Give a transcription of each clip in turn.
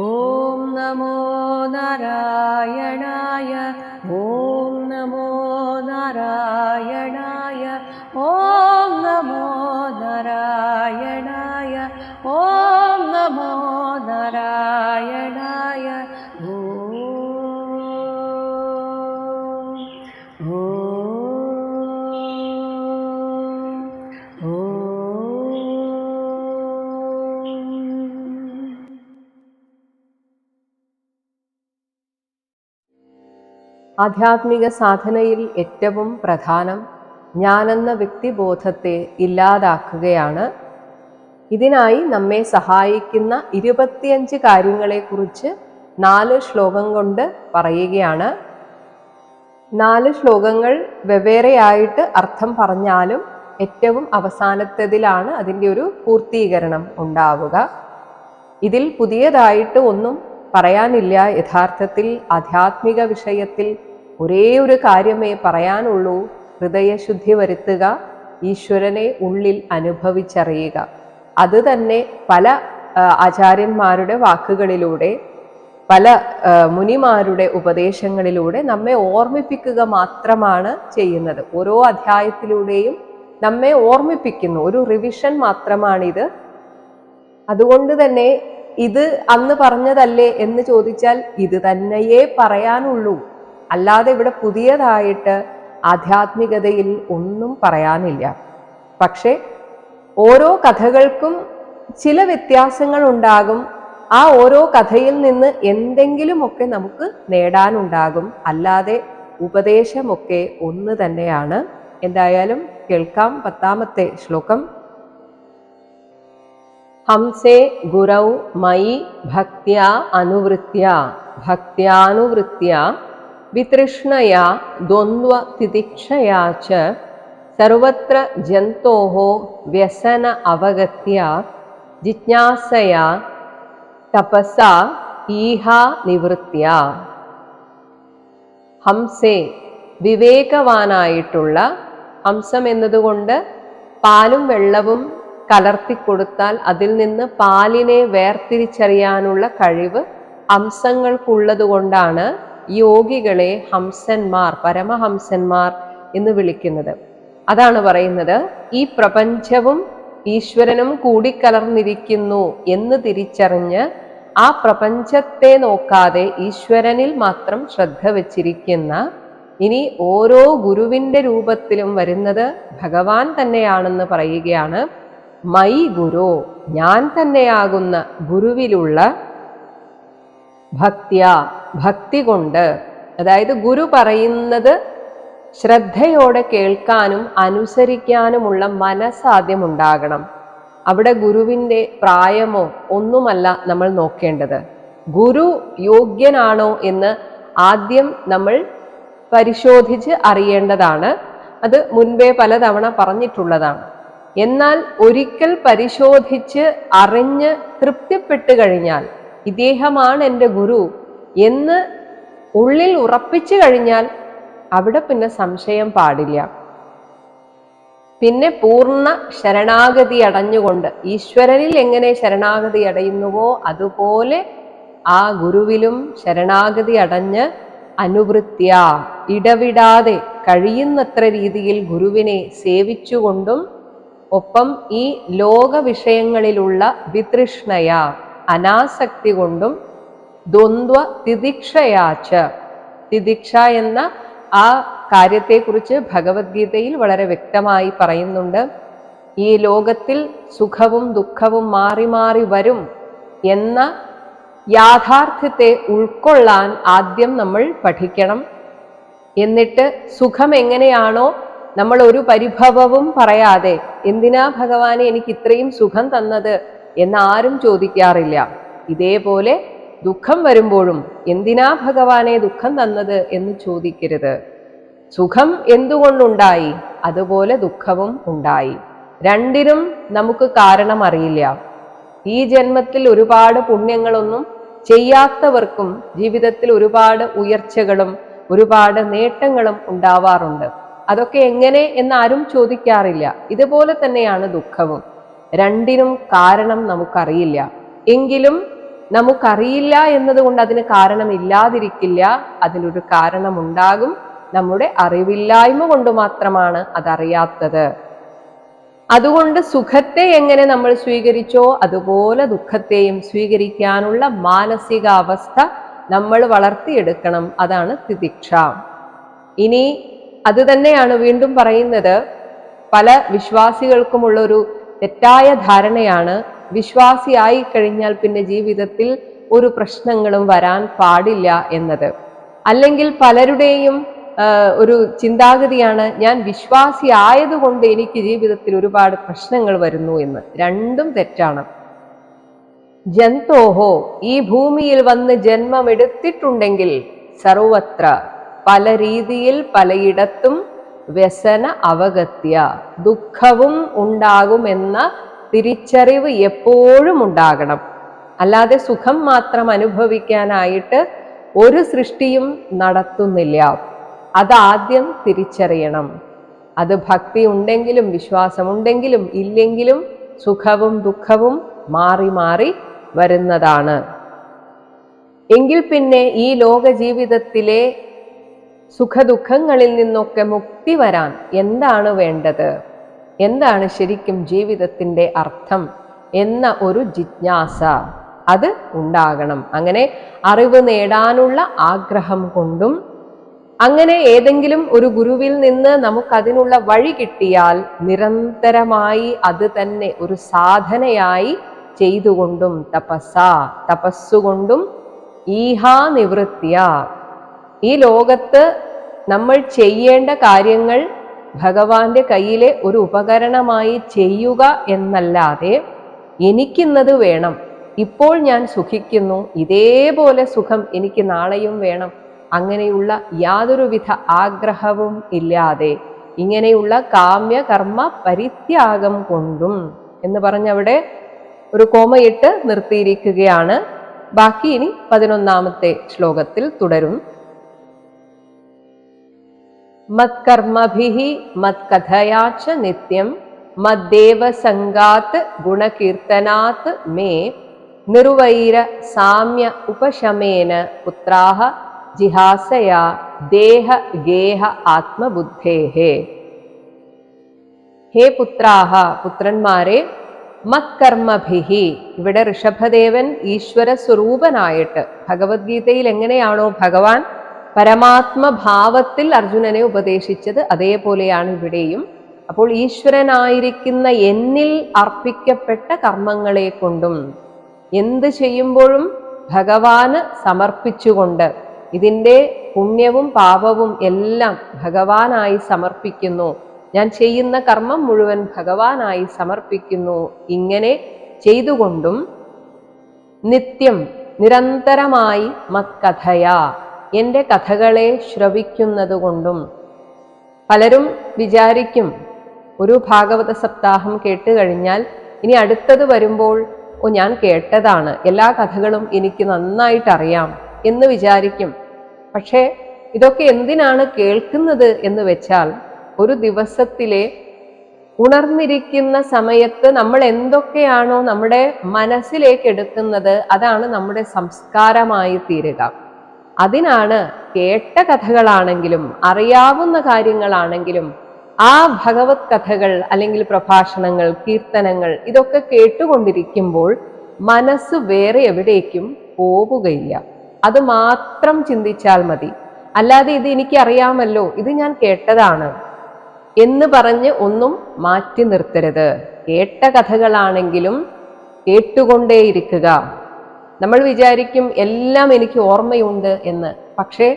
ॐ नमो नारायणाय ആധ്യാത്മിക സാധനയിൽ ഏറ്റവും പ്രധാനം ഞാനെന്ന വ്യക്തിബോധത്തെ ഇല്ലാതാക്കുകയാണ്. ഇതിനായി നമ്മെ സഹായിക്കുന്ന ഇരുപത്തിയഞ്ച് കാര്യങ്ങളെക്കുറിച്ച് നാല് ശ്ലോകം കൊണ്ട് പറയുകയാണ്. നാല് ശ്ലോകങ്ങൾ വെവ്വേറെയായിട്ട് അർത്ഥം പറഞ്ഞാലും ഏറ്റവും അവസാനത്തതിലാണ് അതിന്റെ ഒരു പൂർത്തീകരണം ഉണ്ടാവുക. ഇതിൽ പുതിയതായിട്ട് ഒന്നും പറയാനില്ല. യഥാർത്ഥത്തിൽ ആധ്യാത്മിക വിഷയത്തിൽ ഒരേ ഒരു കാര്യമേ പറയാനുള്ളൂ. ഹൃദയശുദ്ധി വരുത്തുക ഈശ്വരനെ ഉള്ളിൽ അനുഭവിച്ചറിയുക. അത് തന്നെ പല ആചാര്യന്മാരുടെ വാക്കുകളിലൂടെ പല മുനിമാരുടെ ഉപദേശങ്ങളിലൂടെ നമ്മെ ഓർമ്മിപ്പിക്കുക മാത്രമാണ് ചെയ്യുന്നത്. ഓരോ അധ്യായത്തിലൂടെയും നമ്മെ ഓർമ്മിപ്പിക്കുന്നു. ഒരു റിവിഷൻ മാത്രമാണിത്. അതുകൊണ്ട് തന്നെ ഇത് അന്ന് പറഞ്ഞതല്ലേ എന്ന് ചോദിച്ചാൽ ഇത് തന്നെയേ പറയാനുള്ളൂ. അല്ലാതെ ഇവിടെ പുതിയതായിട്ട് ആധ്യാത്മികതയിൽ ഒന്നും പറയാനില്ല. പക്ഷേ ഓരോ കഥകൾക്കും ചില വ്യത്യാസങ്ങൾ ഉണ്ടാകും. ആ ഓരോ കഥയിൽ നിന്ന് എന്തെങ്കിലുമൊക്കെ നമുക്ക് നേടാനുണ്ടാകും. അല്ലാതെ ഉപദേശമൊക്കെ ഒന്ന് തന്നെയാണ്. എന്തായാലും കേൾക്കാം പത്താമത്തെ ശ്ലോകം. ഹംസേ ഗുരൗ മയി ഭക്ത്യാ അനുവൃത്യ ഭക്ത്യാനുവൃത്യ വിതൃഷ്ണയാ ദ്വന്ദ്വ സർവത്ര ജന്തോ വ്യസന അവഗത്യ ജിജ്ഞാസയാ തപസ ഈഹാ നിവൃത്യ. ഹംസേ വിവേകവാനായിട്ടുള്ള ഹംസം എന്നതുകൊണ്ട് പാലും വെള്ളവും കലർത്തി കൊടുത്താൽ അതിൽ നിന്ന് പാലിനെ വേർതിരിച്ചറിയാനുള്ള കഴിവ് ഹംസങ്ങൾക്കുള്ളത് കൊണ്ടാണ് യോഗികളെ ഹംസന്മാർ പരമഹംസന്മാർ എന്ന് വിളിക്കുന്നത്. അതാണ് പറയുന്നത് ഈ പ്രപഞ്ചവും ഈശ്വരനും കൂടിക്കലർന്നിരിക്കുന്നു എന്ന് തിരിച്ചറിഞ്ഞ് ആ പ്രപഞ്ചത്തെ നോക്കാതെ ഈശ്വരനിൽ മാത്രം ശ്രദ്ധ വച്ചിരിക്കുന്ന ഇനി ഓരോ ഗുരുവിന്റെ രൂപത്തിലും വരുന്നത് ഭഗവാൻ തന്നെയാണെന്ന് പറയുകയാണ്. മൈ ഗുരു ഞാൻ തന്നെയാകുന്ന ഗുരുവിലുള്ള ഭക്തിയ ഭക്തി കൊണ്ട്. അതായത് ഗുരു പറയുന്നത് ശ്രദ്ധയോടെ കേൾക്കാനും അനുസരിക്കാനുമുള്ള മനസ്സാദ്യം ഉണ്ടാകണം അവിടെ ഗുരുവിന്റെ പ്രായമോ ഒന്നുമല്ല നമ്മൾ നോക്കേണ്ടത്. ഗുരു യോഗ്യനാണോ എന്ന് ആദ്യം നമ്മൾ പരിശോധിച്ച് അറിയേണ്ടതാണ്. അത് മുൻപേ പലതവണ പറഞ്ഞിട്ടുള്ളതാണ്. എന്നാൽ ഒരിക്കൽ പരിശോധിച്ച് അറിഞ്ഞ് തൃപ്തിപ്പെട്ട് കഴിഞ്ഞാൽ ഇദ്ദേഹമാണ് എന്റെ ഗുരു എന്ന് ഉള്ളിൽ ഉറപ്പിച്ചു കഴിഞ്ഞാൽ അവിടെ പിന്നെ സംശയം പാടില്ല. പിന്നെ പൂർണ ശരണാഗതി അടഞ്ഞുകൊണ്ട് ഈശ്വരനിൽ എങ്ങനെ ശരണാഗതി അടയുന്നുവോ അതുപോലെ ആ ഗുരുവിലും ശരണാഗതി അടഞ്ഞ് അനുവൃത്യ ഇടവിടാതെ കഴിയുന്നത്ര രീതിയിൽ ഗുരുവിനെ സേവിച്ചുകൊണ്ടും ഒപ്പം ഈ ലോക വിഷയങ്ങളിലുള്ള വിതൃഷ്ണയ അനാസക്തി കൊണ്ടും ദ്വന്ദ്വ തിദിക്ഷയാച്ച. തിദിക്ഷ എന്ന ആ കാര്യത്തെക്കുറിച്ച് ഭഗവത്ഗീതയിൽ വളരെ വ്യക്തമായി പറയുന്നുണ്ട്. ഈ ലോകത്തിൽ സുഖവും ദുഃഖവും മാറി മാറി വരും എന്ന യാഥാർത്ഥ്യത്തെ ഉൾക്കൊള്ളാൻ ആദ്യം നമ്മൾ പഠിക്കണം. എന്നിട്ട് സുഖം എങ്ങനെയാണോ നമ്മൾ ഒരു പരിഭവവും പറയാതെ എന്തിനാ ഭഗവാനെ എനിക്ക് ഇത്രയും സുഖം തന്നത് എന്ന് ആരും ചോദിക്കാറില്ല. ഇതേപോലെ ദുഃഖം വരുമ്പോഴും എന്തിനാ ഭഗവാനെ ദുഃഖം തന്നത് എന്ന് ചോദിക്കരുത്. സുഖം എന്തുകൊണ്ടുണ്ടായി? അതുപോലെ ദുഃഖവും ഉണ്ടായി. രണ്ടിനും നമുക്ക് കാരണം അറിയില്ല. ഈ ജന്മത്തിൽ ഒരുപാട് പുണ്യങ്ങളൊന്നും ചെയ്യാത്തവർക്കും ജീവിതത്തിൽ ഒരുപാട് ഉയർച്ചകളും ഒരുപാട് നേട്ടങ്ങളും ഉണ്ടാവാറുണ്ട്. അതൊക്കെ എങ്ങനെ എന്നാരും ചോദിക്കാറില്ല. ഇതുപോലെ തന്നെയാണ് ദുഃഖവും. രണ്ടിനും കാരണം നമുക്കറിയില്ല. എങ്കിലും നമുക്കറിയില്ല എന്നതുകൊണ്ട് അതിന് കാരണമില്ലാതിരിക്കില്ല അതിനൊരു കാരണമുണ്ടാകും. നമ്മുടെ അറിവില്ലായ്മ കൊണ്ട് മാത്രമാണ് അതറിയാത്തത്. അതുകൊണ്ട് സുഖത്തെ എങ്ങനെ നമ്മൾ സ്വീകരിച്ചോ അതുപോലെ ദുഃഖത്തെയും സ്വീകരിക്കാനുള്ള മാനസികാവസ്ഥ നമ്മൾ വളർത്തിയെടുക്കണം. അതാണ് തിദിക്ഷ. ഇനി അത് തന്നെയാണ് വീണ്ടും പറയുന്നത്. പല വിശ്വാസികൾക്കുമുള്ളൊരു തെറ്റായ ധാരണയാണ് വിശ്വാസിയായി കഴിഞ്ഞാൽ പിന്നെ ജീവിതത്തിൽ ഒരു പ്രശ്നങ്ങളും വരാൻ പാടില്ല എന്നത്. അല്ലെങ്കിൽ പലരുടെയും ഒരു ചിന്താഗതിയാണ് ഞാൻ വിശ്വാസി ആയതുകൊണ്ട് എനിക്ക് ജീവിതത്തിൽ ഒരുപാട് പ്രശ്നങ്ങൾ വരുന്നു എന്ന്. രണ്ടും തെറ്റാണ്. ജന്തോഹോ ഈ ഭൂമിയിൽ വന്ന് ജന്മമെടുത്തിട്ടുണ്ടെങ്കിൽ സർവത്ര പല രീതിയിൽ പലയിടത്തും വ്യസന അവഗത്യ ദുഃഖവും ഉണ്ടാകുമെന്ന തിരിച്ചറിവ് എപ്പോഴും ഉണ്ടാകണം. അല്ലാതെ സുഖം മാത്രം അനുഭവിക്കാനായിട്ട് ഒരു സൃഷ്ടിയും നടത്തുന്നില്ല. അതാദ്യം തിരിച്ചറിയണം. അത് ഭക്തി ഉണ്ടെങ്കിലും വിശ്വാസമുണ്ടെങ്കിലും ഇല്ലെങ്കിലും സുഖവും ദുഃഖവും മാറി മാറി വരുന്നതാണ്. എങ്കിൽ പിന്നെ ഈ ലോക ജീവിതത്തിലെ സുഖദുഃഖങ്ങളിൽ നിന്നൊക്കെ മുക്തി വരാൻ എന്താണ് വേണ്ടത്? എന്താണ് ശരിക്കും ജീവിതത്തിന്റെ അർത്ഥം എന്ന ഒരു ജിജ്ഞാസ. അത് ഉണ്ടാകണം. അങ്ങനെ അറിവ് നേടാനുള്ള ആഗ്രഹം കൊണ്ടും അങ്ങനെ ഏതെങ്കിലും ഒരു ഗുരുവിൽ നിന്ന് നമുക്കതിനുള്ള വഴി കിട്ടിയാൽ നിരന്തരമായി അത് തന്നെ ഒരു സാധനയായി ചെയ്തുകൊണ്ടും തപസ്സ തപസ്സുകൊണ്ടും ഈഹാ നിവൃത്തിയ. ഈ ലോകത്ത് നമ്മൾ ചെയ്യേണ്ട കാര്യങ്ങൾ ഭഗവാന്റെ കയ്യിലെ ഒരു ഉപകരണമായി ചെയ്യുക എന്നല്ലാതെ എനിക്കിന്നത് വേണം. ഇപ്പോൾ ഞാൻ സുഖിക്കുന്നു. ഇതേപോലെ സുഖം എനിക്ക് നാളെയും വേണം. അങ്ങനെയുള്ള യാതൊരുവിധ ആഗ്രഹവും ഇല്ലാതെ ഇങ്ങനെയുള്ള കാമ്യ കർമ്മ പരിത്യാഗം കൊണ്ടും എന്ന് പറഞ്ഞവിടെ ഒരു കോമയിട്ട് നിർത്തിയിരിക്കുകയാണ്. ബാക്കി ഇനി പതിനൊന്നാമത്തെ ശ്ലോകത്തിൽ തുടരും. മത്കർമ്മഭിः മത്കഥയാ ച നിത്യം മദ്ദേവസംഗാത്ത് ഗുണകീർത്തനാത്ത് മേ നിർവൈര സാമ്യ ഉപശമേന പുത്രാഹ ജിഹാസയാ ദേഹ ഗേഹ ആത്മബുദ്ധേഹ ഹേ പുത്രാഹ പുത്രന്മാരെ മത്കർമ്മഭിഹി ഇവിടെ ഋഷഭദേവൻ ഈശ്വര സ്വരൂപനായിട്ട് ഭഗവത്ഗീതയിൽ എങ്ങനെയാണോ ഭഗവാൻ പരമാത്മഭാവത്തിൽ അർജുനനെ ഉപദേശിച്ചത് അതേപോലെയാണ് ഇവിടെയും. അപ്പോൾ ഈശ്വരനായിരിക്കുന്ന എന്നിൽ അർപ്പിക്കപ്പെട്ട കർമ്മങ്ങളെ കൊണ്ടും എന്ത് ചെയ്യുമ്പോഴും ഭഗവാന് സമർപ്പിച്ചുകൊണ്ട് ഇതിന്റെ പുണ്യവും പാപവും എല്ലാം ഭഗവാനായി സമർപ്പിക്കുന്നു. ഞാൻ ചെയ്യുന്ന കർമ്മം മുഴുവൻ ഭഗവാനായി സമർപ്പിക്കുന്നു. ഇങ്ങനെ ചെയ്തുകൊണ്ടും നിത്യം നിരന്തരമായി മത്കഥയാ. എന്റെ കഥകളെ ശ്രവിക്കുന്നതുകൊണ്ടും പലരും വിചാരിക്കും ഒരു ഭാഗവത സപ്താഹം കേട്ട് കഴിഞ്ഞാൽ ഇനി അടുത്തത് വരുമ്പോൾ ഓ ഞാൻ കേട്ടതാണ്. എല്ലാ കഥകളും എനിക്ക് നന്നായിട്ടറിയാം എന്ന് വിചാരിക്കും. പക്ഷേ ഇതൊക്കെ എന്തിനാണ് കേൾക്കുന്നത് എന്ന് വെച്ചാൽ ഒരു ദിവസത്തിലെ ഉണർന്നിരിക്കുന്ന സമയത്ത് നമ്മൾ എന്തൊക്കെയാണോ നമ്മുടെ മനസ്സിലേക്ക് എടുക്കുന്നത് അതാണ് നമ്മുടെ സംസ്കാരമായി തീരുക. അതിനാണ് കേട്ട കഥകളാണെങ്കിലും അറിയാവുന്ന കാര്യങ്ങളാണെങ്കിലും ആ ഭഗവത് കഥകൾ അല്ലെങ്കിൽ പ്രഭാഷണങ്ങൾ കീർത്തനങ്ങൾ ഇതൊക്കെ കേട്ടുകൊണ്ടിരിക്കുമ്പോൾ മനസ്സ് വേറെ എവിടേക്കും പോവുകയില്ല. അത് മാത്രം ചിന്തിച്ചാൽ മതി. അല്ലാതെ ഇത് എനിക്ക് അറിയാമല്ലോ ഇത് ഞാൻ കേട്ടതാണ് എന്ന് പറഞ്ഞ് ഒന്നും മാറ്റി നിർത്തരുത്. കേട്ട കഥകളാണെങ്കിലും കേട്ടുകൊണ്ടേയിരിക്കുക. നമ്മൾ വിചാരിക്കും എല്ലാം എനിക്ക് ഓർമ്മയുണ്ട് എന്ന്. പക്ഷേ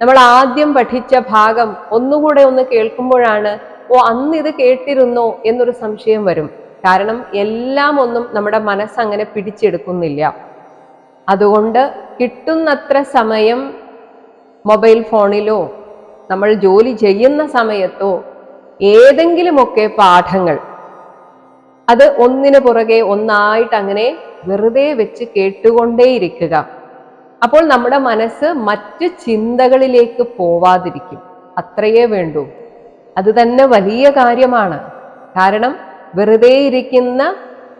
നമ്മൾ ആദ്യം പഠിച്ച ഭാഗം ഒന്നുകൂടെ ഒന്ന് കേൾക്കുമ്പോഴാണ് ഓ അന്ന് ഇത് കേട്ടിരുന്നോ? എന്നൊരു സംശയം വരും. കാരണം എല്ലാം ഒന്നും നമ്മുടെ മനസ്സങ്ങനെ പിടിച്ചെടുക്കുന്നില്ല. അതുകൊണ്ട് കിട്ടുന്നത്ര സമയം മൊബൈൽ ഫോണിലോ നമ്മൾ ജോലി ചെയ്യുന്ന സമയത്തോ ഏതെങ്കിലുമൊക്കെ പാഠങ്ങൾ അത് ഒന്നിനു പുറകെ ഒന്നായിട്ട് അങ്ങനെ വെറുതെ വെച്ച് കേട്ടുകൊണ്ടേയിരിക്കുക. അപ്പോൾ നമ്മുടെ മനസ്സ് മറ്റ് ചിന്തകളിലേക്ക് പോവാതിരിക്കും. അത്രയേ വേണ്ടൂ. അത് തന്നെ വലിയ കാര്യമാണ്. കാരണം വെറുതെ ഇരിക്കുന്ന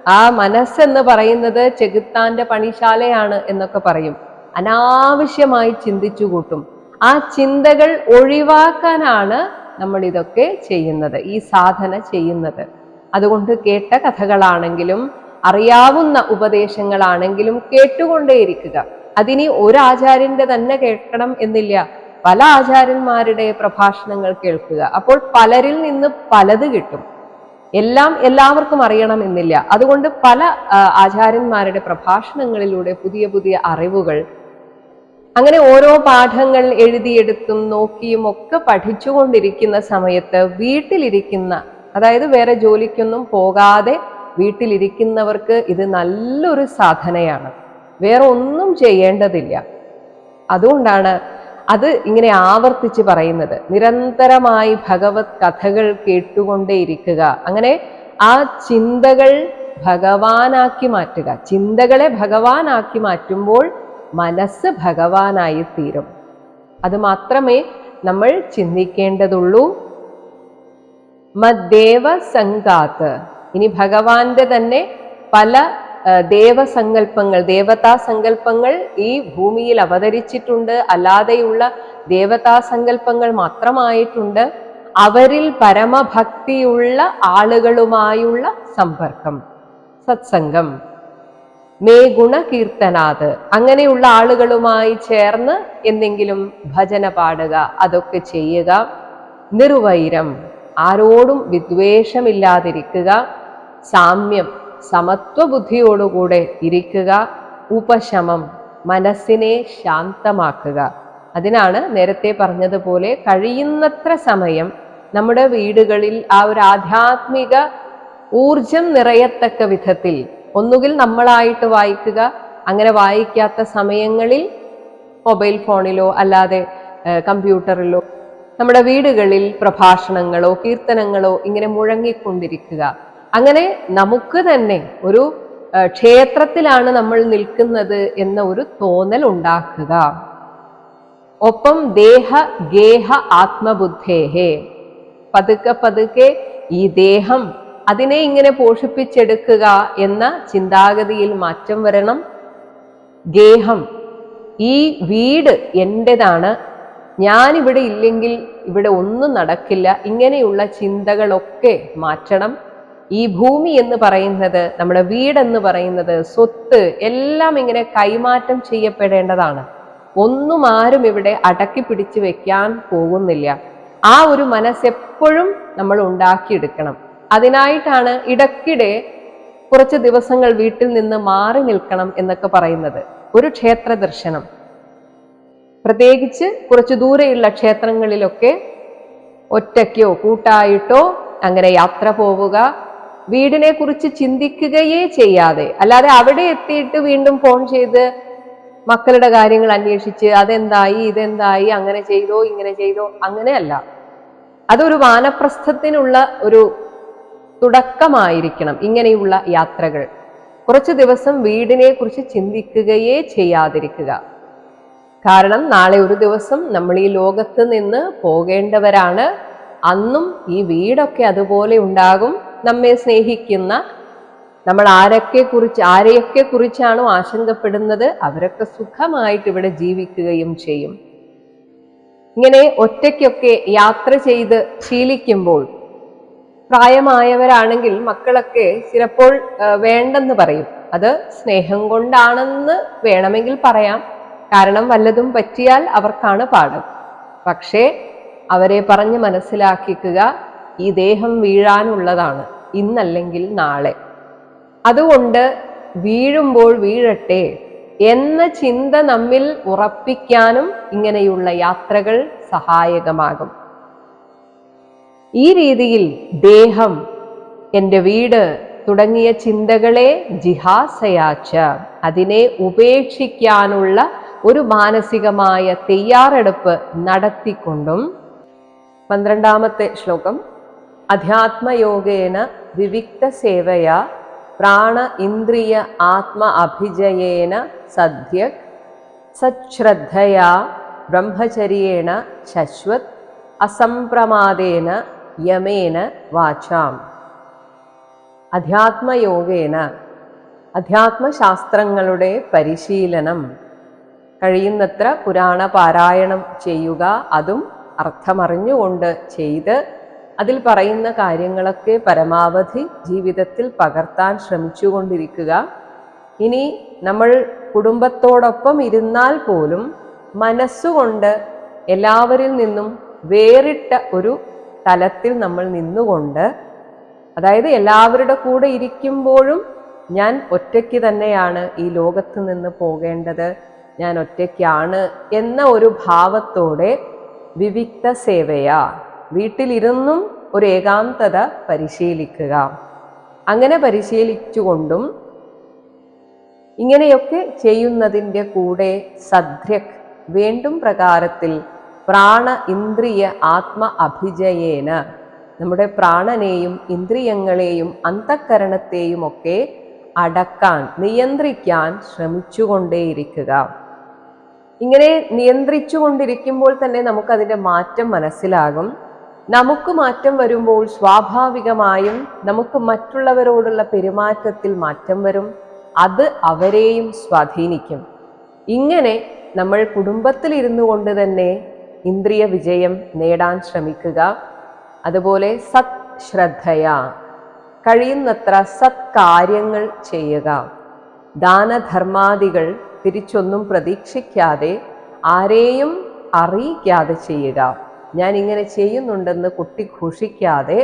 ആ മനസ്സെന്ന് പറയുന്നത് ചെകുത്താന്റെ പണിശാലയാണ് എന്നൊക്കെ പറയും. അനാവശ്യമായി ചിന്തിച്ചു കൂട്ടും. ആ ചിന്തകൾ ഒഴിവാക്കാനാണ് നമ്മൾ ഇതൊക്കെ ചെയ്യുന്നത്. ഈ സാധന ചെയ്യുന്നത്. അതുകൊണ്ട് കേട്ട കഥകളാണെങ്കിലും അറിയാവുന്ന ഉപദേശങ്ങളാണെങ്കിലും കേട്ടുകൊണ്ടേയിരിക്കുക. അതിനി ഒരാചാര്യന്റെ തന്നെ കേൾക്കണം എന്നില്ല. പല ആചാര്യന്മാരുടെ പ്രഭാഷണങ്ങൾ കേൾക്കുക. അപ്പോൾ പലരിൽ നിന്ന് പലത് കിട്ടും. എല്ലാം എല്ലാവർക്കും അറിയണം എന്നില്ല. അതുകൊണ്ട് പല ആചാര്യന്മാരുടെ പ്രഭാഷണങ്ങളിലൂടെ പുതിയ പുതിയ അറിവുകൾ അങ്ങനെ ഓരോ പാഠങ്ങൾ എഴുതിയെടുത്തും നോക്കിയും ഒക്കെ പഠിച്ചുകൊണ്ടിരിക്കുന്ന സമയത്ത് വീട്ടിലിരിക്കുന്ന അതായത് വേറെ ജോലിക്കൊന്നും പോകാതെ വീട്ടിലിരിക്കുന്നവർക്ക് ഇത് നല്ലൊരു സാധനയാണ്. വേറെ ഒന്നും ചെയ്യേണ്ടതില്ല. അതുകൊണ്ടാണ് അത് ഇങ്ങനെ ആവർത്തിച്ച് പറയുന്നത്. നിരന്തരമായി ഭഗവത് കഥകൾ കേട്ടുകൊണ്ടേയിരിക്കുക. അങ്ങനെ ആ ചിന്തകൾ ഭഗവാനാക്കി മാറ്റുക. ചിന്തകളെ ഭഗവാനാക്കി മാറ്റുമ്പോൾ മനസ്സ് ഭഗവാനായി തീരും അത് മാത്രമേ നമ്മൾ ചിന്തിക്കേണ്ടതുള്ളൂ. മദ്ദേവ സംഘാത്ത്. ഇനി ഭഗവാന്റെ തന്നെ പല ദേവസങ്കല്പങ്ങൾ ദേവതാ സങ്കല്പങ്ങൾ ഈ ഭൂമിയിൽ അവതരിച്ചിട്ടുണ്ട്. അല്ലാതെയുള്ള ദേവതാ സങ്കല്പങ്ങൾ മാത്രമായിട്ടുണ്ട്. അവരിൽ പരമഭക്തിയുള്ള ആളുകളുമായുള്ള സമ്പർക്കം. സത്സംഗം. മേ ഗുണകീർത്തനാത്. അങ്ങനെയുള്ള ആളുകളുമായി ചേർന്ന് എന്തെങ്കിലും ഭജന പാടുക അതൊക്കെ ചെയ്യുക. നിർവൈരം. ആരോടും വിദ്വേഷമില്ലാതിരിക്കുക സാമ്യം സമത്വബുദ്ധിയോടുകൂടെ ഇരിക്കുക ഉപശമം മനസ്സിനെ ശാന്തമാക്കുക. അതിനാണ് നേരത്തെ പറഞ്ഞതുപോലെ കഴിയുന്നത്ര സമയം നമ്മുടെ വീടുകളിൽ ആ ഒരു ആധ്യാത്മിക ഊർജം നിറയത്തക്ക വിധത്തിൽ ഒന്നുകിൽ നമ്മളായിട്ട് വായിക്കുക അങ്ങനെ വായിക്കാത്ത സമയങ്ങളിൽ മൊബൈൽ ഫോണിലോ അല്ലാതെ കമ്പ്യൂട്ടറിലോ നമ്മുടെ വീടുകളിൽ പ്രഭാഷണങ്ങളോ കീർത്തനങ്ങളോ ഇങ്ങനെ മുഴങ്ങിക്കൊണ്ടിരിക്കുക. അങ്ങനെ നമുക്ക് തന്നെ ഒരു ക്ഷേത്രത്തിലാണ് നമ്മൾ നിൽക്കുന്നത് എന്ന ഒരു തോന്നൽ ഉണ്ടാക്കുക. ഒപ്പം ദേഹ ഗേഹ ആത്മബുദ്ധേഹേ. പതുക്കെ പതുക്കെ ഈ ദേഹം അതിനെ ഇങ്ങനെ പോഷിപ്പിച്ചെടുക്കുക എന്ന ചിന്താഗതിയിൽ മാറ്റം വരണം. ഗേഹം ഈ വീട് എന്റെതാണ് ഞാൻ ഇവിടെ ഇല്ലെങ്കിൽ ഇവിടെ ഒന്നും നടക്കില്ല. ഇങ്ങനെയുള്ള ചിന്തകളൊക്കെ മാറ്റണം. ഈ ഭൂമി എന്ന് പറയുന്നത് നമ്മുടെ വീടെന്ന് പറയുന്നത് സ്വത്ത് എല്ലാം ഇങ്ങനെ കൈമാറ്റം ചെയ്യപ്പെടേണ്ടതാണ്. ഒന്നും ആരും ഇവിടെ അടക്കി പിടിച്ചു വെക്കാൻ പോകുന്നില്ല. ആ ഒരു മനസ്സെപ്പോഴും നമ്മൾ ഉണ്ടാക്കിയെടുക്കണം. അതിനായിട്ടാണ് ഇടയ്ക്കിടെ കുറച്ച് ദിവസങ്ങൾ വീട്ടിൽ നിന്ന് മാറി നിൽക്കണം എന്നൊക്കെ പറയുന്നത്. ഒരു ക്ഷേത്ര ദർശനം. പ്രത്യേകിച്ച് കുറച്ച് ദൂരെയുള്ള ക്ഷേത്രങ്ങളിലൊക്കെ ഒറ്റയ്ക്കോ കൂട്ടായിട്ടോ അങ്ങനെ യാത്ര പോവുക വീടിനെ കുറിച്ച് ചിന്തിക്കുകയേ ചെയ്യാതെ അല്ലാതെ അവിടെ എത്തിയിട്ട് വീണ്ടും ഫോൺ ചെയ്ത് മക്കളുടെ കാര്യങ്ങൾ അന്വേഷിച്ച് അതെന്തായി ഇതെന്തായി അങ്ങനെ ചെയ്തോ ഇങ്ങനെ ചെയ്തോ അങ്ങനെയല്ല. അതൊരു വാനപ്രസ്ഥത്തിനുള്ള ഒരു തുടക്കമായിരിക്കണം ഇങ്ങനെയുള്ള യാത്രകൾ. കുറച്ച് ദിവസം വീടിനെ കുറിച്ച് ചിന്തിക്കുകയേ ചെയ്യാതിരിക്കുക. കാരണം നാളെ ഒരു ദിവസം നമ്മൾ ഈ ലോകത്ത് നിന്ന് പോകേണ്ടവരാണ്. അന്നും ഈ വീടൊക്കെ അതുപോലെ ഉണ്ടാകും. നമ്മെ സ്നേഹിക്കുന്ന നമ്മൾ ആരൊക്കെ കുറിച്ച് ആരെയൊക്കെ കുറിച്ചാണോ ആശങ്കപ്പെടുന്നത് അവരൊക്കെ സുഖമായിട്ട് ഇവിടെ ജീവിക്കുകയും ചെയ്യും. ഇങ്ങനെ ഒറ്റയ്ക്കൊക്കെ യാത്ര ചെയ്ത് ശീലിക്കുമ്പോൾ പ്രായമായവരാണെങ്കിൽ മക്കളൊക്കെ ചിലപ്പോൾ വേണ്ടെന്ന് പറയും. അത് സ്നേഹം കൊണ്ടാണെന്ന് വേണമെങ്കിൽ പറയാം. കാരണം വല്ലതും പറ്റിയാൽ അവർക്കാണ് പാഠം. പക്ഷേ അവരെ പറഞ്ഞ് മനസ്സിലാക്കിക്കുക ഈ ദേഹം വീഴാനുള്ളതാണ് ഇന്നല്ലെങ്കിൽ നാളെ. അതുകൊണ്ട് വീഴുമ്പോൾ വീഴട്ടെ എന്ന ചിന്ത നമ്മിൽ ഉറപ്പിക്കാനും ഇങ്ങനെയുള്ള യാത്രകൾ സഹായകമാകും. ഈ രീതിയിൽ ദേഹം എന്റെ വീട് തുടങ്ങിയ ചിന്തകളെ ജിഹാസയാച്ച അതിനെ ഉപേക്ഷിക്കാനുള്ള ഒരു മാനസികമായ തയ്യാറെടുപ്പ് നടത്തിക്കൊണ്ടും പന്ത്രണ്ടാമത്തെ ശ്ലോകം അധ്യാത്മയോഗേന വിവിക്ത സേവയ പ്രാണ ഇന്ദ്രിയ ആത്മ അഭിജയേന സദ്യ സശ്രദ്ധയാ ബ്രഹ്മചര്യേണ ശശ്വത് അസംപ്രമാദേന യമേന വാചാം. അധ്യാത്മയോഗേന അധ്യാത്മശാസ്ത്രങ്ങളുടെ പരിശീലനം കഴിയുന്നത്ര പുരാണ പാരായണം ചെയ്യുക. അതും അർത്ഥമറിഞ്ഞുകൊണ്ട് ചെയ്ത് അതിൽ പറയുന്ന കാര്യങ്ങളൊക്കെ പരമാവധി ജീവിതത്തിൽ പകർത്താൻ ശ്രമിച്ചുകൊണ്ടിരിക്കുക. ഇനി നമ്മൾ കുടുംബത്തോടൊപ്പം ഇരുന്നാൽ പോലും മനസ്സുകൊണ്ട് എല്ലാവരിൽ നിന്നും വേറിട്ട ഒരു തലത്തിൽ നമ്മൾ നിന്നുകൊണ്ട് അതായത് എല്ലാവരുടെ കൂടെ ഇരിക്കുമ്പോഴും ഞാൻ ഒറ്റയ്ക്ക് തന്നെയാണ് ഈ ലോകത്ത് നിന്ന് പോകേണ്ടത്. ഞാൻ ഒറ്റയ്ക്കാണ് എന്ന ഒരു ഭാവത്തോടെ വിവിക്ത സേവയാ. വീട്ടിലിരുന്നും ഒരു ഏകാന്തത പരിശീലിക്കുക. അങ്ങനെ പരിശീലിച്ചുകൊണ്ടും ഇങ്ങനെയൊക്കെ ചെയ്യുന്നതിന്റെ കൂടെ സദ്രക് വേണ്ടും പ്രകാരത്തിൽ പ്രാണ ഇന്ദ്രിയ ആത്മ അഭിജയേന. നമ്മുടെ പ്രാണനെയും ഇന്ദ്രിയങ്ങളെയും അന്തക്കരണത്തെയും ഒക്കെ അടക്കാൻ നിയന്ത്രിക്കാൻ ശ്രമിച്ചുകൊണ്ടേയിരിക്കുക. ഇങ്ങനെ നിയന്ത്രിച്ചു കൊണ്ടിരിക്കുമ്പോൾ തന്നെ നമുക്കതിന്റെ മാറ്റം മനസ്സിലാകും. നമുക്ക് മാറ്റം വരുമ്പോൾ സ്വാഭാവികമായും നമുക്ക് മറ്റുള്ളവരോടുള്ള പെരുമാറ്റത്തിൽ മാറ്റം വരും. അത് അവരെയും സ്വാധീനിക്കും. ഇങ്ങനെ നമ്മൾ കുടുംബത്തിൽ ഇരുന്നു കൊണ്ട് തന്നെ ഇന്ദ്രിയ വിജയം നേടാൻ ശ്രമിക്കുക. അതുപോലെ സത് ശ്രദ്ധയ കഴിയുന്നത്ര സത്കാര്യങ്ങൾ ചെയ്യുക. ദാനധർമാദികൾ തിരിച്ചൊന്നും പ്രതീക്ഷിക്കാതെ ആരെയും അറിയിക്കാതെ ചെയ്യുക. ഞാൻ ഇങ്ങനെ ചെയ്യുന്നുണ്ടെന്ന് കുട്ടി ഘോഷിക്കാതെ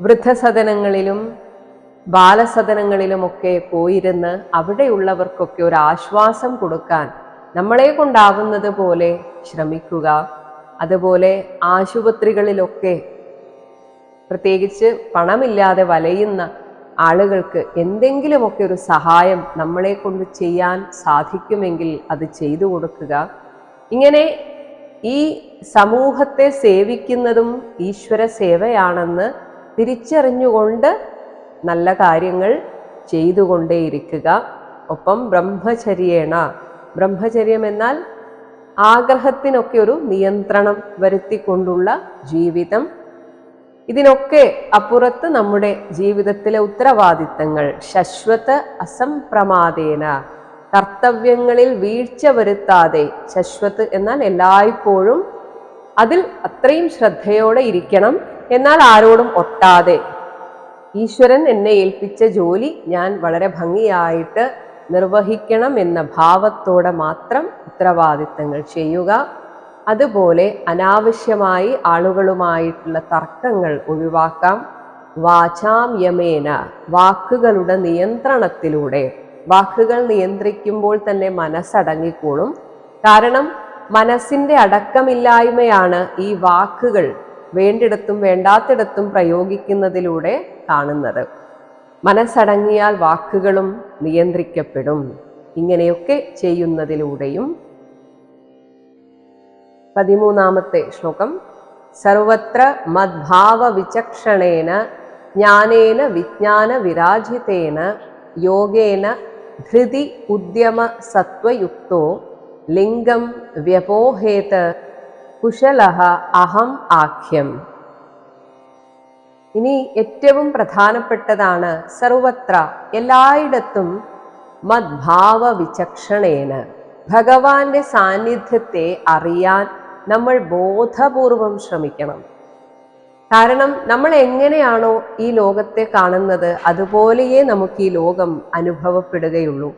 വൃദ്ധസദനങ്ങളിലും ബാലസദനങ്ങളിലുമൊക്കെ പോയിരുന്ന് അവിടെയുള്ളവർക്കൊക്കെ ഒരു ആശ്വാസം കൊടുക്കാൻ നമ്മളെ കൊണ്ടാവുന്നത് പോലെ ശ്രമിക്കുക. അതുപോലെ ആശുപത്രികളിലൊക്കെ പ്രത്യേകിച്ച് പണമില്ലാതെ വലയുന്ന ആളുകൾക്ക് എന്തെങ്കിലുമൊക്കെ ഒരു സഹായം നമ്മളെ കൊണ്ട് ചെയ്യാൻ സാധിക്കുമെങ്കിൽ അത് ചെയ്തു കൊടുക്കുക. ഇങ്ങനെ ഈ സമൂഹത്തെ സേവിക്കുന്നതും ഈശ്വര സേവയാണെന്ന് തിരിച്ചറിഞ്ഞുകൊണ്ട് നല്ല കാര്യങ്ങൾ ചെയ്തുകൊണ്ടേയിരിക്കുക. ഒപ്പം ബ്രഹ്മചര്യേണ ബ്രഹ്മചര്യം എന്നാൽ ആഗ്രഹത്തിനൊക്കെ ഒരു നിയന്ത്രണം വരുത്തിക്കൊണ്ടുള്ള ജീവിതം. ഇതിനൊക്കെ അപ്പുറത്ത് നമ്മുടെ ജീവിതത്തിലെ ഉത്തരവാദിത്തങ്ങൾ. ശശ്വത അസംപ്രമാദേന. കർത്തവ്യങ്ങളിൽ വീഴ്ച വരുത്താതെ ശശ്വത് എന്നാൽ എല്ലായ്പ്പോഴും അതിൽ അത്രയും ശ്രദ്ധയോടെ ഇരിക്കണം. എന്നാൽ ആരോടും ഒട്ടാതെ. ഈശ്വരൻ എന്നെ ഏൽപ്പിച്ച ജോലി ഞാൻ വളരെ ഭംഗിയായിട്ട് നിർവഹിക്കണം എന്ന ഭാവത്തോടെ മാത്രം ഉത്തരവാദിത്തങ്ങൾ ചെയ്യുക. അതുപോലെ അനാവശ്യമായി ആളുകളുമായിട്ടുള്ള തർക്കങ്ങൾ ഒഴിവാക്കാം. വാചാം യമേന വാക്കുകളുടെ നിയന്ത്രണത്തിലൂടെ. വാക്കുകൾ നിയന്ത്രിക്കുമ്പോൾ തന്നെ മനസ്സടങ്ങിക്കോളും കാരണം മനസ്സിന്റെ അടക്കമില്ലായ്മയാണ് ഈ വാക്കുകൾ വേണ്ടിടത്തും വേണ്ടാത്തിടത്തും പ്രയോഗിക്കുന്നതിലൂടെ കാണുന്നത്. മനസ്സടങ്ങിയാൽ വാക്കുകളും നിയന്ത്രിക്കപ്പെടും. ഇങ്ങനെയൊക്കെ ചെയ്യുന്നതിലൂടെയും പതിമൂന്നാമത്തെ ശ്ലോകം. സർവത്ര മദ്ഭാവ വിചക്ഷണേന ജ്ഞാനേന വിജ്ഞാന വിരാജിതേന യോഗേന ധൃതി ഉദ്യമ സത്വയുക്തോ ലിംഗം വ്യപോഹേത് കുശല അഹം ആഖ്യം. ഇനി ഏറ്റവും പ്രധാനപ്പെട്ടതാണ് സർവത്ര എല്ലായിടത്തും മദ്ഭാവ വിചക്ഷണേന. ഭഗവാന്റെ സാന്നിധ്യത്തെ അറിയാൻ നമ്മൾ ബോധപൂർവം ശ്രമിക്കണം. കാരണം നമ്മൾ എങ്ങനെയാണോ ഈ ലോകത്തെ കാണുന്നത് അതുപോലെയേ നമുക്ക് ഈ ലോകം അനുഭവപ്പെടുകയുള്ളൂ.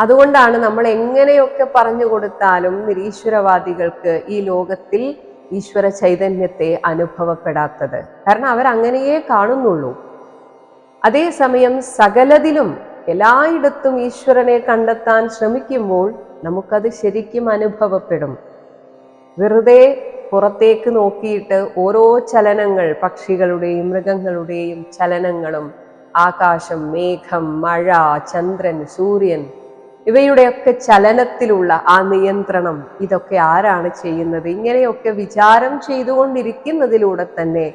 അതുകൊണ്ടാണ് നമ്മൾ എങ്ങനെയൊക്കെ പറഞ്ഞു കൊടുത്താലും നിരീശ്വരവാദികൾക്ക് ഈ ലോകത്തിൽ ഈശ്വര ചൈതന്യത്തെ അനുഭവപ്പെടാത്തത്. കാരണം അവർ അങ്ങനെയേ കാണുന്നുള്ളൂ. അതേസമയം സകലതിലും എല്ലായിടത്തും ഈശ്വരനെ കണ്ടെത്താൻ ശ്രമിക്കുമ്പോൾ നമുക്കത് ശരിക്കും അനുഭവപ്പെടും. വെറുതെ പുറത്തേക്ക് നോക്കിയിട്ട് ഓരോ ചലനങ്ങൾ പക്ഷികളുടെയും മൃഗങ്ങളുടെയും ചലനങ്ങളും ആകാശം മേഘം മഴ ചന്ദ്രൻ സൂര്യൻ ഇവയുടെയൊക്കെ ചലനത്തിലുള്ള ആ നിയന്ത്രണം ഇതൊക്കെ ആരാണ് ചെയ്യുന്നത്? ഇങ്ങനെയൊക്കെ വിചാരം ചെയ്തുകൊണ്ടിരിക്കുന്നതിലൂടെ തന്നെ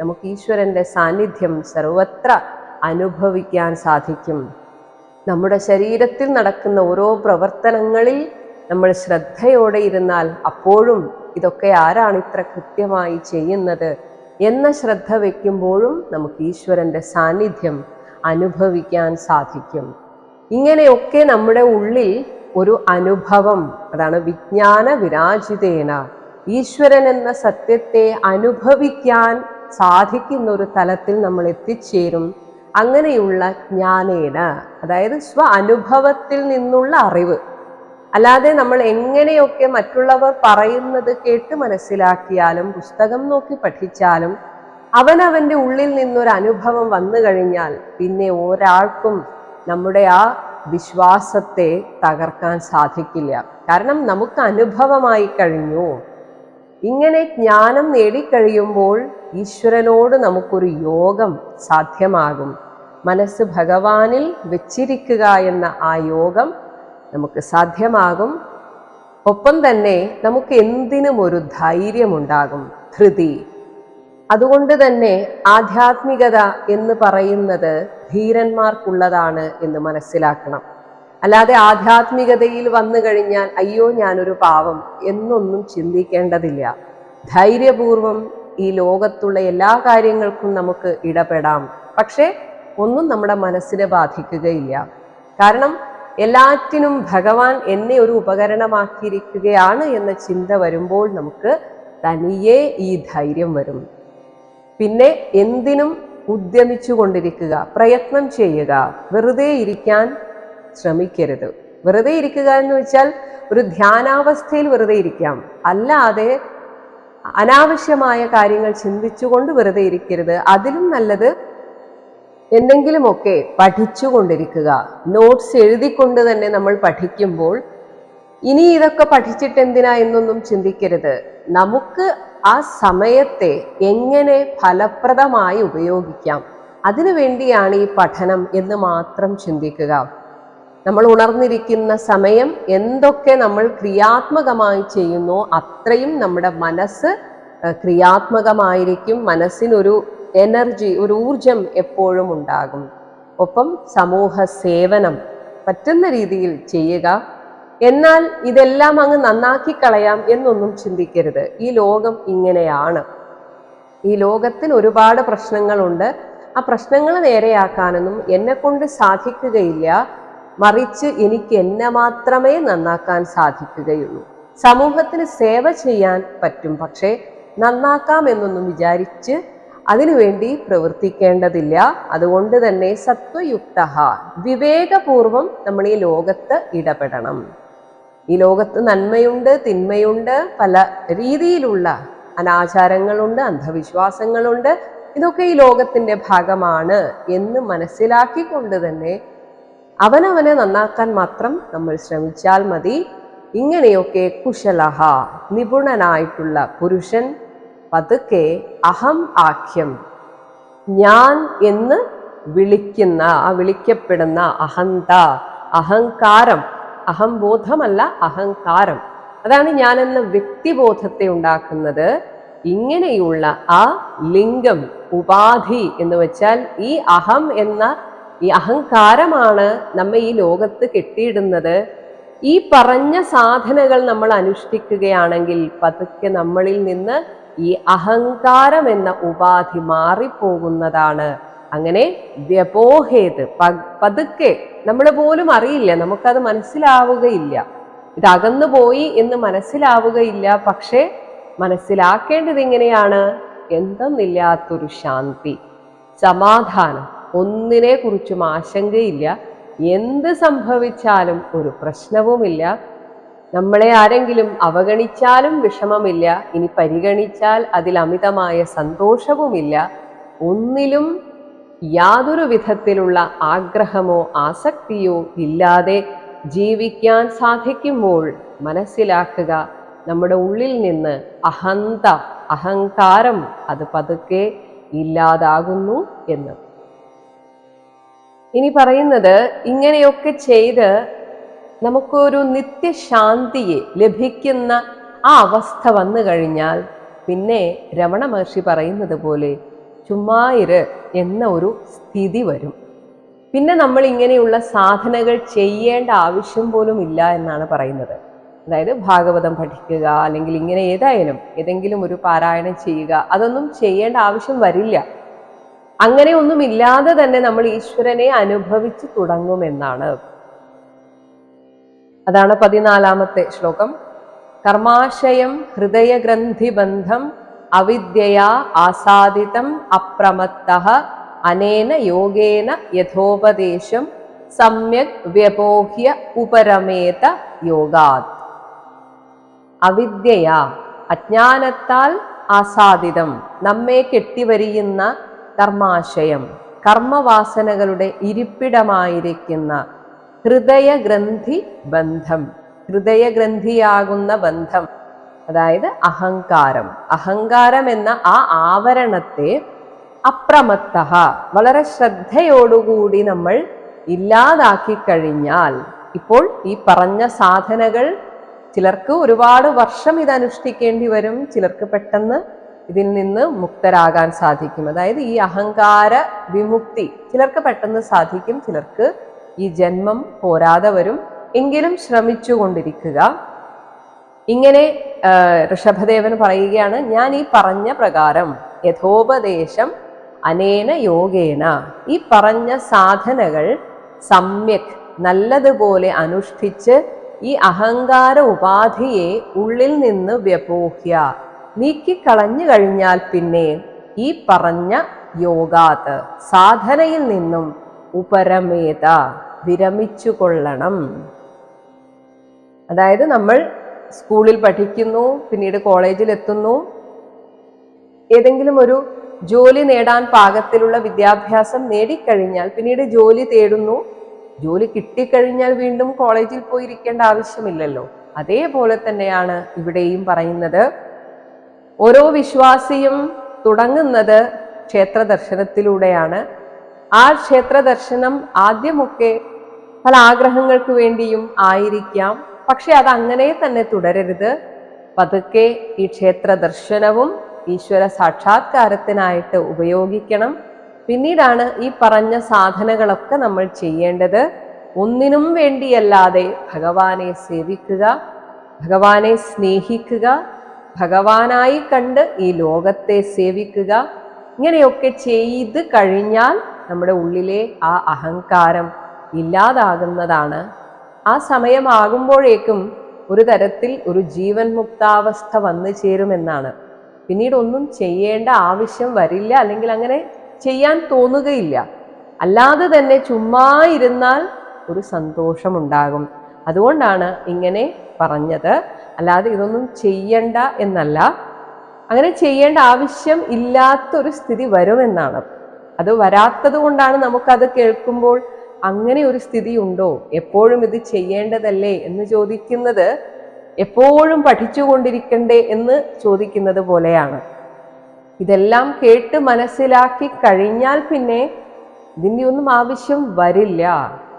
നമുക്ക് ഈശ്വരന്റെ സാന്നിധ്യം സർവത്ര അനുഭവിക്കാൻ സാധിക്കും. നമ്മുടെ ശരീരത്തിൽ നടക്കുന്ന ഓരോ പ്രവർത്തനങ്ങളിൽ നമ്മൾ ശ്രദ്ധയോടെ ഇരുന്നാൽ അപ്പോഴും ഇതൊക്കെ ആരാണ് ഇത്ര കൃത്യമായി ചെയ്യുന്നത് എന്ന ശ്രദ്ധ വയ്ക്കുമ്പോഴും നമുക്ക് ഈശ്വരന്റെ സാന്നിധ്യം അനുഭവിക്കാൻ സാധിക്കും. ഇങ്ങനെയൊക്കെ നമ്മുടെ ഉള്ളിൽ ഒരു അനുഭവം അതാണ് വിജ്ഞാന വിരാജിതേന. ഈശ്വരൻ എന്ന സത്യത്തെ അനുഭവിക്കാൻ സാധിക്കുന്ന ഒരു തലത്തിൽ നമ്മൾ എത്തിച്ചേരും. അങ്ങനെയുള്ള ജ്ഞാനേന അതായത് സ്വ അനുഭവത്തിൽ നിന്നുള്ള അറിവ്. അല്ലാതെ നമ്മൾ എങ്ങനെയൊക്കെ മറ്റുള്ളവർ പറയുന്നത് കേട്ട് മനസ്സിലാക്കിയാലും പുസ്തകം നോക്കി പഠിച്ചാലും അവനവന്റെ ഉള്ളിൽ നിന്നൊരു അനുഭവം വന്നു കഴിഞ്ഞാൽ പിന്നെ ഒരാൾക്കും നമ്മുടെ ആ വിശ്വാസത്തെ തകർക്കാൻ സാധിക്കില്ല. കാരണം നമുക്ക് അനുഭവമായി കഴിഞ്ഞു. ഇങ്ങനെ ജ്ഞാനം നേടിക്കഴിയുമ്പോൾ ഈശ്വരനോട് നമുക്കൊരു യോഗം സാധ്യമാകും. മനസ്സ് ഭഗവാനിൽ വെച്ചിരിക്കുക എന്ന ആ യോഗം നമുക്ക് സാധ്യമാകും. ഒപ്പം തന്നെ നമുക്ക് എന്തിനും ഒരു ധൈര്യമുണ്ടാകും. ധൃതി. അതുകൊണ്ട് തന്നെ ആധ്യാത്മികത എന്ന് പറയുന്നത് ധീരന്മാർക്കുള്ളതാണ് എന്ന് മനസ്സിലാക്കണം. അല്ലാതെ ആധ്യാത്മികതയിൽ വന്നു കഴിഞ്ഞാൽ അയ്യോ ഞാനൊരു പാവം എന്നൊന്നും ചിന്തിക്കേണ്ടതില്ല. ധൈര്യപൂർവം ഈ ലോകത്തുള്ള എല്ലാ കാര്യങ്ങൾക്കും നമുക്ക് ഇടപെടാം. പക്ഷേ ഒന്നും നമ്മുടെ മനസ്സിനെ ബാധിക്കുകയില്ല. കാരണം എല്ലാറ്റിനും ഭഗവാൻ എന്നെ ഒരു ഉപകരണമാക്കിയിരിക്കുകയാണ് എന്ന ചിന്ത വരുമ്പോൾ നമുക്ക് തനിയെ ഈ ധൈര്യം വരും. പിന്നെ എന്തിനും ഉദ്യമിച്ചു കൊണ്ടിരിക്കുക പ്രയത്നം ചെയ്യുക വെറുതെ ഇരിക്കാൻ ശ്രമിക്കരുത്. വെറുതെ ഇരിക്കുക എന്ന് വെച്ചാൽ ഒരു ധ്യാനാവസ്ഥയിൽ വെറുതെ ഇരിക്കാം. അല്ലാതെ അനാവശ്യമായ കാര്യങ്ങൾ ചിന്തിച്ചുകൊണ്ട് വെറുതെ ഇരിക്കരുത്. അതിലും നല്ലത് എന്തെങ്കിലുമൊക്കെ പഠിച്ചുകൊണ്ടിരിക്കുക. നോട്ട്സ് എഴുതിക്കൊണ്ട് തന്നെ നമ്മൾ പഠിക്കുമ്പോൾ ഇനി ഇതൊക്കെ പഠിച്ചിട്ട് എന്തിനാ എന്നൊന്നും ചിന്തിക്കരുത്. നമുക്ക് ആ സമയത്തെ എങ്ങനെ ഫലപ്രദമായി ഉപയോഗിക്കാം. അതിനു വേണ്ടിയാണ് ഈ പഠനം എന്ന് മാത്രം ചിന്തിക്കുക. നമ്മൾ ഉണർന്നിരിക്കുന്ന സമയം എന്തൊക്കെ നമ്മൾ ക്രിയാത്മകമായി ചെയ്യുന്നു അത്രയും നമ്മുടെ മനസ്സ് ക്രിയാത്മകമായിരിക്കും. മനസ്സിനൊരു എനർജി ഒരു ഊർജം എപ്പോഴും ഉണ്ടാകും. ഒപ്പം സമൂഹ സേവനം പറ്റുന്ന രീതിയിൽ ചെയ്യുക. എന്നാൽ ഇതെല്ലാം അങ്ങ് നന്നാക്കി കളയാം എന്നൊന്നും ചിന്തിക്കരുത്. ഈ ലോകം ഇങ്ങനെയാണ്. ഈ ലോകത്തിന് ഒരുപാട് പ്രശ്നങ്ങളുണ്ട്. ആ പ്രശ്നങ്ങൾ നേരെയാക്കാനൊന്നും എന്നെ കൊണ്ട് സാധിക്കുകയില്ല. മറിച്ച് എനിക്ക് എന്നെ മാത്രമേ നന്നാക്കാൻ സാധിക്കുകയുള്ളൂ. സമൂഹത്തിന് സേവ ചെയ്യാൻ പറ്റും പക്ഷേ നന്നാക്കാം എന്നൊന്നും വിചാരിച്ച് അതിനുവേണ്ടി പ്രവർത്തിക്കേണ്ടതില്ല. അതുകൊണ്ട് തന്നെ സത്വയുക്ത വിവേകപൂർവം നമ്മൾ ഈ ലോകത്ത് ഇടപെടണം. ഈ ലോകത്ത് നന്മയുണ്ട് തിന്മയുണ്ട് പല രീതിയിലുള്ള അനാചാരങ്ങളുണ്ട് അന്ധവിശ്വാസങ്ങളുണ്ട്. ഇതൊക്കെ ഈ ലോകത്തിന്റെ ഭാഗമാണ് എന്ന് മനസ്സിലാക്കിക്കൊണ്ട് തന്നെ അവനവനെ നന്നാക്കാൻ മാത്രം നമ്മൾ ശ്രമിച്ചാൽ മതി. ഇങ്ങനെയൊക്കെ കുശലഹ നിപുണനായിട്ടുള്ള പുരുഷൻ പതുക്കെ അഹം ആഖ്യം ഞാൻ എന്ന് വിളിക്കുന്ന ആ വിളിക്കപ്പെടുന്ന അഹന്ത അഹങ്കാരം. അഹംബോധമല്ല അഹങ്കാരം. അതാണ് ഞാൻ എന്ന വ്യക്തിബോധത്തെ ഉണ്ടാക്കുന്നത്. ഇങ്ങനെയുള്ള ആ ലിംഗം ഉപാധി എന്ന് വെച്ചാൽ ഈ അഹം എന്ന ഈ അഹങ്കാരമാണ് നമ്മെ ഈ ലോകത്ത് കെട്ടിയിടുന്നത്. ഈ പറഞ്ഞ സാധനകൾ നമ്മൾ അനുഷ്ഠിക്കുകയാണെങ്കിൽ പതുക്കെ നമ്മളിൽ നിന്ന് ഈ അഹങ്കാരം എന്ന ഉപാധി മാറിപ്പോകുന്നതാണ്. അങ്ങനെ വ്യപോഹേത് പതുക്കെ നമ്മൾ പോലും അറിയില്ല നമുക്കത് മനസ്സിലാവുകയില്ല. ഇത് അകന്നു പോയി എന്ന് മനസ്സിലാവുകയില്ല പക്ഷേ മനസ്സിലാക്കേണ്ടത് എങ്ങനെയാണ്? എന്തെന്നില്ലാത്തൊരു ശാന്തി സമാധാനം. ഒന്നിനെ കുറിച്ചും ആശങ്കയില്ല. എന്ത് സംഭവിച്ചാലും ഒരു പ്രശ്നവുമില്ല. നമ്മളെ ആരെങ്കിലും അവഗണിച്ചാലും വിഷമമില്ല. ഇനി പരിഗണിച്ചാൽ അതിൽ അമിതമായ സന്തോഷവുമില്ല. ഒന്നിലും യാതൊരു വിധത്തിലുള്ള ആഗ്രഹമോ ആസക്തിയോ ഇല്ലാതെ ജീവിക്കാൻ സാധിക്കുമ്പോൾ മനസ്സിലാക്കുക നമ്മുടെ ഉള്ളിൽ നിന്ന് അഹന്ത അഹങ്കാരം അത് പതുക്കെ ഇല്ലാതാകുന്നു എന്ന്. ഇനി പറയുന്നത് ഇങ്ങനെയൊക്കെ ചെയ്ത് നമുക്കൊരു നിത്യശാന്തിയെ ലഭിക്കുന്ന ആ അവസ്ഥ വന്നു കഴിഞ്ഞാൽ പിന്നെ രമണ മഹർഷി പറയുന്നത് പോലെ ചുമ്മായിര് എന്ന ഒരു സ്ഥിതി വരും. പിന്നെ നമ്മൾ ഇങ്ങനെയുള്ള സാധനകൾ ചെയ്യേണ്ട ആവശ്യം പോലും ഇല്ല എന്നാണ് പറയുന്നത്. അതായത് ഭാഗവതം പഠിക്കുക അല്ലെങ്കിൽ ഇങ്ങനെ ഏതായാലും ഏതെങ്കിലും ഒരു പാരായണം ചെയ്യുക അതൊന്നും ചെയ്യേണ്ട ആവശ്യം വരില്ല. അങ്ങനെ ഒന്നുമില്ലാതെ തന്നെ നമ്മൾ ഈശ്വരനെ അനുഭവിച്ചു തുടങ്ങുമെന്നാണ്. അതാണ് പതിനാലാമത്തെ ശ്ലോകം. കർമാശയം ഹൃദയഗ്രന്ഥിബന്ധം അവിദ്യയാ ആസാദിതം അപ്രമത്ത അനേന യോഗേന യഥോപദേശം സമ്യക് വ്യപോഹ്യ ഉപരമേത യോഗാത്. അവിദ്യയാ അജ്ഞാനത്താൽ ആസാദിതം നമ്മെ കെട്ടിവരിയുന്ന കർമാശയം. കർമ്മവാസനകളുടെ ഇരിപ്പിടമായിരിക്കുന്ന ഹൃദയഗ്രന്ഥി ബന്ധം. ഹൃദയഗ്രന്ഥിയാകുന്ന ബന്ധം. അതായത് അഹങ്കാരം. അഹങ്കാരം എന്ന ആ ആവരണത്തെ അപ്രമത്ത വളരെ ശ്രദ്ധയോടുകൂടി നമ്മൾ ഇല്ലാതാക്കി കഴിഞ്ഞാൽ ഇപ്പോൾ ഈ പറഞ്ഞ സാധനകൾ ചിലർക്ക് ഒരുപാട് വർഷം ഇത് അനുഷ്ഠിക്കേണ്ടി വരും. ചിലർക്ക് പെട്ടെന്ന് ഇതിൽ നിന്ന് മുക്തരാകാൻ സാധിക്കും. അതായത് ഈ അഹങ്കാര വിമുക്തി ചിലർക്ക് പെട്ടെന്ന് സാധിക്കും ചിലർക്ക് ഈ ജന്മം പോരാതെ വരും. എങ്കിലും ശ്രമിച്ചുകൊണ്ടിരിക്കുക. ഇങ്ങനെ ഋഷഭദേവൻ പറയുകയാണ് ഞാൻ ഈ പറഞ്ഞ പ്രകാരം യഥോപദേശം അനേന യോഗേന. ഈ പറഞ്ഞ സാധനകൾ സമ്യക് നല്ലതുപോലെ അനുഷ്ഠിച്ച് ഈ അഹങ്കാര ഉപാധിയെ ഉള്ളിൽ നിന്ന് വ്യപോഹ്യ നീക്കിക്കളഞ്ഞു കഴിഞ്ഞാൽ പിന്നെ ഈ പറഞ്ഞ യോഗാത് സാധനയിൽ നിന്നും ഉപരമേത വിരമിച്ചു കൊള്ളണം അതായത് നമ്മൾ സ്കൂളിൽ പഠിക്കുന്നു പിന്നീട് കോളേജിൽ എത്തുന്നു. ഏതെങ്കിലും ഒരു ജോലി നേടാൻ പാകത്തിലുള്ള വിദ്യാഭ്യാസം നേടിക്കഴിഞ്ഞാൽ പിന്നീട് ജോലി തേടുന്നു. ജോലി കിട്ടിക്കഴിഞ്ഞാൽ വീണ്ടും കോളേജിൽ പോയിരിക്കേണ്ട ആവശ്യമില്ലല്ലോ. അതേപോലെ തന്നെയാണ് ഇവിടെയും പറയുന്നത്. ഓരോ വിശ്വാസിയും തുടങ്ങുന്നത് ക്ഷേത്ര ദർശനത്തിലൂടെയാണ് ആ ക്ഷേത്ര ദർശനം ആദ്യമൊക്കെ പല ആഗ്രഹങ്ങൾക്ക് വേണ്ടിയും ആയിരിക്കാം. പക്ഷെ അത് അങ്ങനെ തന്നെ തുടരരുത്. പതുക്കെ ഈ ക്ഷേത്ര ദർശനവും ഈശ്വര സാക്ഷാത്കാരത്തിനായിട്ട് ഉപയോഗിക്കണം. പിന്നീടാണ് ഈ പറഞ്ഞ സാധനകളൊക്കെ നമ്മൾ ചെയ്യേണ്ടത്. ഒന്നിനും വേണ്ടിയല്ലാതെ ഭഗവാനെ സേവിക്കുക ഭഗവാനെ സ്നേഹിക്കുക ഭഗവാനായി കണ്ട് ഈ ലോകത്തെ സേവിക്കുക. ഇങ്ങനെയൊക്കെ ചെയ്ത് കഴിഞ്ഞാൽ നമ്മുടെ ഉള്ളിലെ ആ അഹങ്കാരം ഇല്ലാതാകുന്നതാണ്. ആ സമയമാകുമ്പോഴേക്കും ഒരു തരത്തിൽ ഒരു ജീവൻ മുക്താവസ്ഥ വന്നു ചേരുമെന്നാണ്. പിന്നീട് ഒന്നും ചെയ്യേണ്ട ആവശ്യം വരില്ല അല്ലെങ്കിൽ അങ്ങനെ ചെയ്യാൻ തോന്നുകയില്ല. അല്ലാതെ തന്നെ ചുമ്മാ ഇരുന്നാൽ ഒരു സന്തോഷമുണ്ടാകും. അതുകൊണ്ടാണ് ഇങ്ങനെ പറഞ്ഞത്. അല്ലാതെ ഇതൊന്നും ചെയ്യണ്ട എന്നല്ല. അങ്ങനെ ചെയ്യേണ്ട ആവശ്യം ഇല്ലാത്തൊരു സ്ഥിതി വരുമെന്നാണ്. അത് വരാത്തത് കൊണ്ടാണ് നമുക്കത് കേൾക്കുമ്പോൾ അങ്ങനെ ഒരു സ്ഥിതി ഉണ്ടോ? എപ്പോഴും ഇത് ചെയ്യേണ്ടതല്ലേ എന്ന് ചോദിക്കുന്നത് എപ്പോഴും പഠിച്ചുകൊണ്ടിരിക്കണ്ടേ എന്ന് ചോദിക്കുന്നത് പോലെയാണ്. ഇതെല്ലാം കേട്ട് മനസ്സിലാക്കി കഴിഞ്ഞാൽ പിന്നെ ഇതിന്റെ ഒന്നും ആവശ്യം വരില്ല.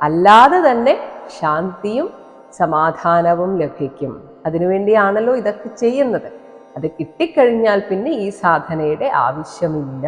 അല്ലാതെ തന്നെ ശാന്തിയും സമാധാനവും ലഭിക്കും. അതിനുവേണ്ടിയാണല്ലോ ഇതൊക്കെ ചെയ്യുന്നത്. അത് കിട്ടിക്കഴിഞ്ഞാൽ പിന്നെ ഈ സാധനയുടെ ആവശ്യമില്ല.